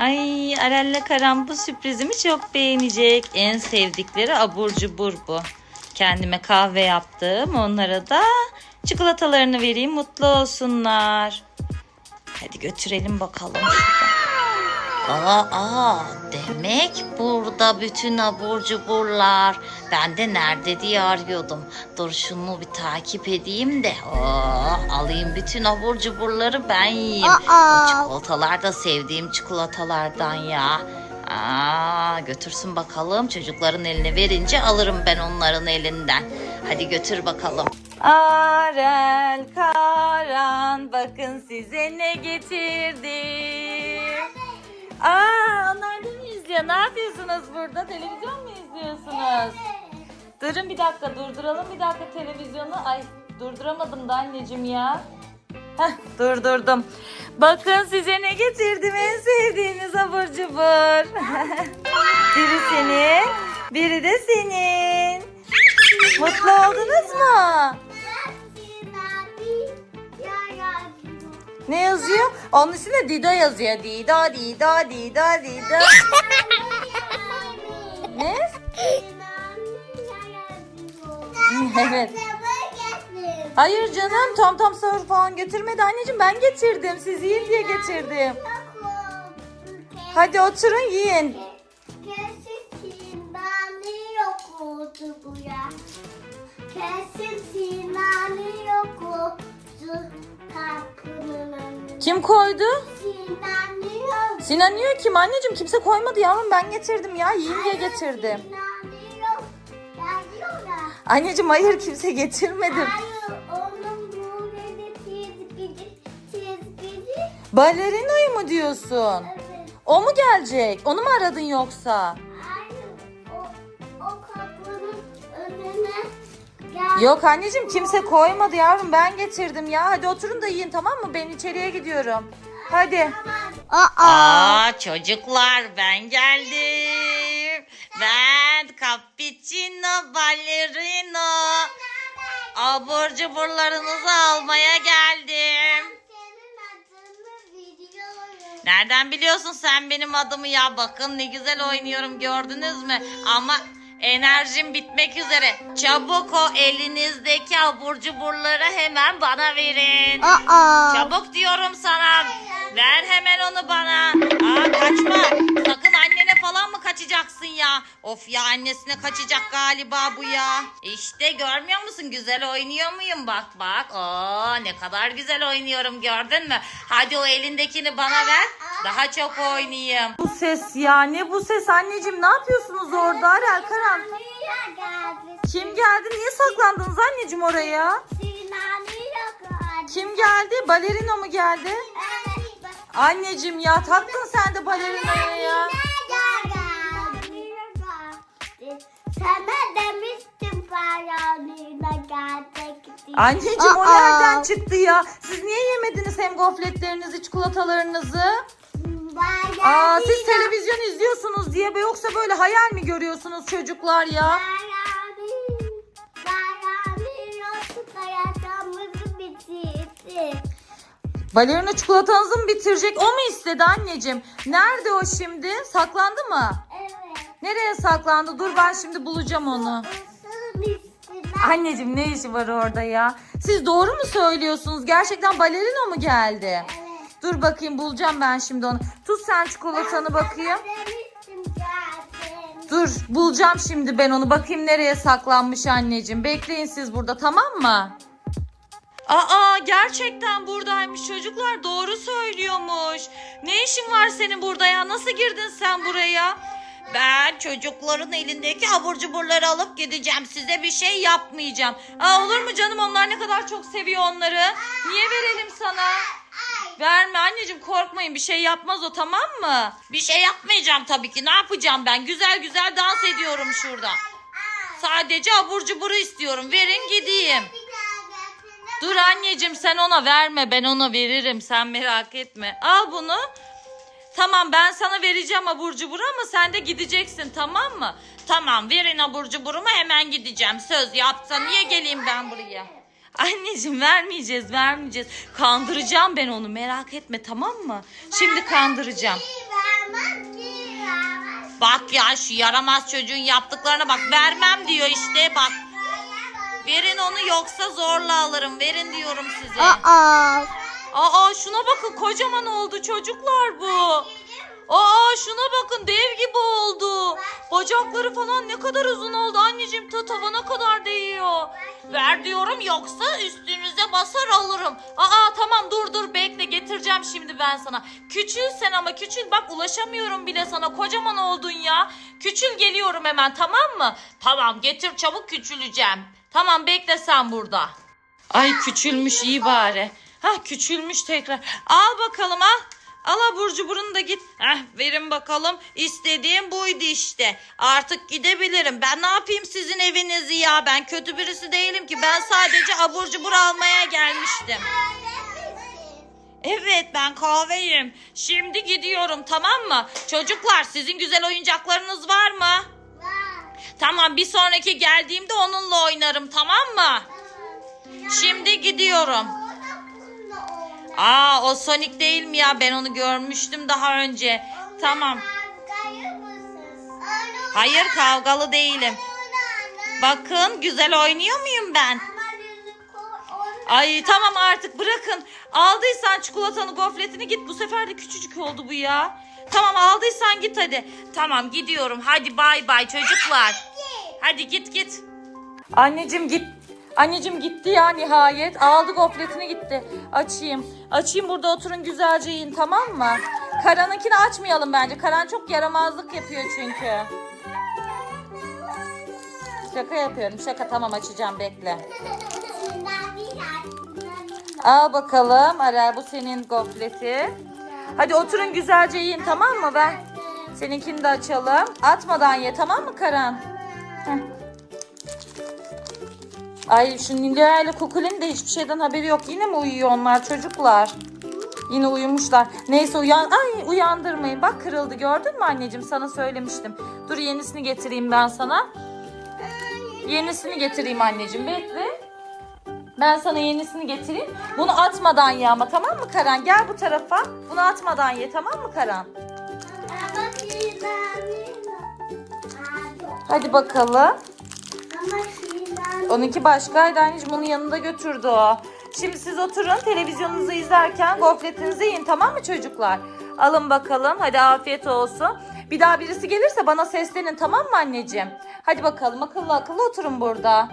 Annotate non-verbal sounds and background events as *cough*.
Ay Arel'le Karan bu sürprizimi çok beğenecek. En sevdikleri abur cubur bu. Kendime kahve yaptım. Onlara da çikolatalarını vereyim mutlu olsunlar. Hadi götürelim bakalım şuradan. Aa, aa, demek burada bütün abur cuburlar. Ben de nerede diye arıyordum. Dur şunu bir takip edeyim de. Aa, alayım bütün abur cuburları ben yiyeyim. Aa. O çikolatalar da sevdiğim çikolatalardan ya. Aa, götürsün bakalım. Çocukların eline verince alırım ben onların elinden. Hadi götür bakalım. Arel Karan bakın size ne getirdim. İzliyor? Ne yapıyorsunuz burada? Televizyon mu izliyorsunuz? Durun bir dakika durduralım bir dakika televizyonu. Ay durduramadım da anneciğim ya. Heh, durdurdum. Bakın size ne getirdim en sevdiğiniz abur cubur. *laughs* biri senin, biri de senin. Mutlu oldunuz mu? Ne yazıyor? Onun üstünde Dido yazıyor. Dido, Dido, Dido, Dido. ne? Evet. Hayır canım Tom Tom Sahur falan götürmedi anneciğim ben getirdim. Siz yiyin diye getirdim. Hadi oturun yiyin. Kesin Sinan'ı yok Kim koydu? Sinan'ı yok. Sinan yiyor kim anneciğim? Kimse koymadı yavrum ben getirdim ya. Yiyin diye getirdim. Sinan'ı yok. Geliyorlar. Anneciğim hayır kimse getirmedim. Hayır onun böyle çizgici çizgici. Balerinoyu mu diyorsun? Evet. O mu gelecek? Onu mu aradın yoksa? Yok anneciğim kimse koymadı yavrum ben getirdim ya. Hadi oturun da yiyin tamam mı? Ben içeriye gidiyorum. Hadi. Aa çocuklar ben geldim. Ben cappuccino ballerino. Abur cuburlarınızı almaya geldim. Nereden biliyorsun sen benim adımı ya? Bakın ne güzel oynuyorum gördünüz mü? Ama enerjim bitmek üzere. Çabuk o elinizdeki abur cuburları hemen bana verin. Aa. Çabuk diyorum sana. Ver hemen onu bana. Aa kaçma. Sakın annene falan mı kaçacaksın ya? Of ya annesine kaçacak galiba bu ya. İşte görmüyor musun? Güzel oynuyor muyum? Bak bak. Oo ne kadar güzel oynuyorum gördün mü? Hadi o elindekini bana ver. Daha çok oynayayım. Bu ses ya ne bu ses anneciğim ne yapıyorsunuz orada Arel Karan? Kim geldi? Niye saklandınız anneciğim oraya? Kim geldi? Balerino mu geldi? Anneciğim ya taktın sen de balerinoya ya. Sana demiştim Bayanina gelecek diye. Anneciğim o nereden çıktı ya? Siz niye yemediniz hem gofletlerinizi, çikolatalarınızı? Aa siz televizyon izliyorsunuz diye be yoksa böyle hayal mi görüyorsunuz çocuklar ya? Bayanina- Bayanina çikolatamızı bitirdi. Balerina çikolatanızı mı bitirecek? O mu istedi anneciğim? Nerede o şimdi? Saklandı mı? Evet. Nereye saklandı? Dur ben şimdi bulacağım onu. Anneciğim ne işi var orada ya? Siz doğru mu söylüyorsunuz? Gerçekten balerina mu geldi? Evet. Dur bakayım bulacağım ben şimdi onu. Tut sen çikolatanı bakayım. Dur bulacağım şimdi ben onu. Bakayım nereye saklanmış anneciğim. Bekleyin siz burada tamam mı? Aa gerçekten buradaymış çocuklar doğru söylüyormuş. Ne işin var senin burada ya? Nasıl girdin sen buraya? Ben çocukların elindeki abur cuburları alıp gideceğim. Size bir şey yapmayacağım. Aa, olur mu canım onlar ne kadar çok seviyor onları. Niye verelim sana? Verme anneciğim korkmayın bir şey yapmaz o tamam mı? Bir şey yapmayacağım tabii ki ne yapacağım ben güzel güzel dans ediyorum şurada. Sadece abur cuburu istiyorum verin gideyim. Dur anneciğim sen ona verme ben ona veririm sen merak etme. Al bunu. Tamam ben sana vereceğim abur cuburu ama sen de gideceksin tamam mı? Tamam verin abur cuburumu hemen gideceğim. Söz yapsa niye geleyim ben buraya? Anneciğim vermeyeceğiz vermeyeceğiz. Kandıracağım ben onu merak etme tamam mı? Şimdi kandıracağım. Bak ya şu yaramaz çocuğun yaptıklarına bak. Vermem diyor işte bak. Verin onu yoksa zorla alırım. Verin diyorum size. Aa. Aa şuna bakın kocaman oldu çocuklar bu. Aa şuna bakın dev gibi oldu. Bacakları falan ne kadar uzun oldu anneciğim ta tavana kadar değiyor. Ver diyorum yoksa üstünüze basar alırım. Aa tamam dur dur bekle getireceğim şimdi ben sana. Küçül sen ama küçül bak ulaşamıyorum bile sana kocaman oldun ya. Küçül geliyorum hemen tamam mı? Tamam getir çabuk küçüleceğim. Tamam bekle sen burada. Ay küçülmüş iyi bari. Ha küçülmüş tekrar. Al bakalım al. Al abur cuburunu da git. Heh, verin bakalım. İstediğim buydu işte. Artık gidebilirim. Ben ne yapayım sizin evinizi ya? Ben kötü birisi değilim ki. Ben sadece abur cubur almaya gelmiştim. Evet ben kahveyim. Şimdi gidiyorum tamam mı? Çocuklar sizin güzel oyuncaklarınız var mı? Tamam bir sonraki geldiğimde onunla oynarım tamam mı? Şimdi gidiyorum. Aa o Sonic değil mi ya? Ben onu görmüştüm daha önce. Tamam. Hayır kavgalı değilim. Bakın güzel oynuyor muyum ben? Ay tamam artık bırakın. Aldıysan çikolatanı gofretini git. Bu sefer de küçücük oldu bu ya. Tamam aldıysan git hadi. Tamam gidiyorum. Hadi bay bay çocuklar. Hadi git git. Anneciğim git. Anneciğim gitti ya nihayet. Aldı gofretini gitti. Açayım. Açayım burada oturun güzelce yiyin tamam mı? Karan'ınkini açmayalım bence. Karan çok yaramazlık yapıyor çünkü. Şaka yapıyorum. Şaka tamam açacağım bekle. Al bakalım Aral bu senin gofreti. Hadi oturun güzelce yiyin tamam mı ben? Seninkini de açalım. Atmadan ye tamam mı Karan? Heh. Ay şu Nilüfer ile Kukul'ün de hiçbir şeyden haberi yok. Yine mi uyuyor onlar çocuklar? Yine uyumuşlar. Neyse uyan ay uyandırmayın. Bak kırıldı gördün mü anneciğim? Sana söylemiştim. Dur yenisini getireyim ben sana. Yenisini getireyim anneciğim. Bekle. Ben sana yenisini getireyim. Bunu atmadan ye ama tamam mı Karan? Gel bu tarafa. Bunu atmadan ye tamam mı Karan? Hadi bakalım. Onunki başkaydı anneciğim. Onun yanında götürdü o. Şimdi siz oturun televizyonunuzu izlerken gofretinizi yiyin tamam mı çocuklar? Alın bakalım. Hadi afiyet olsun. Bir daha birisi gelirse bana seslenin tamam mı anneciğim? Hadi bakalım akıllı akıllı oturun burada.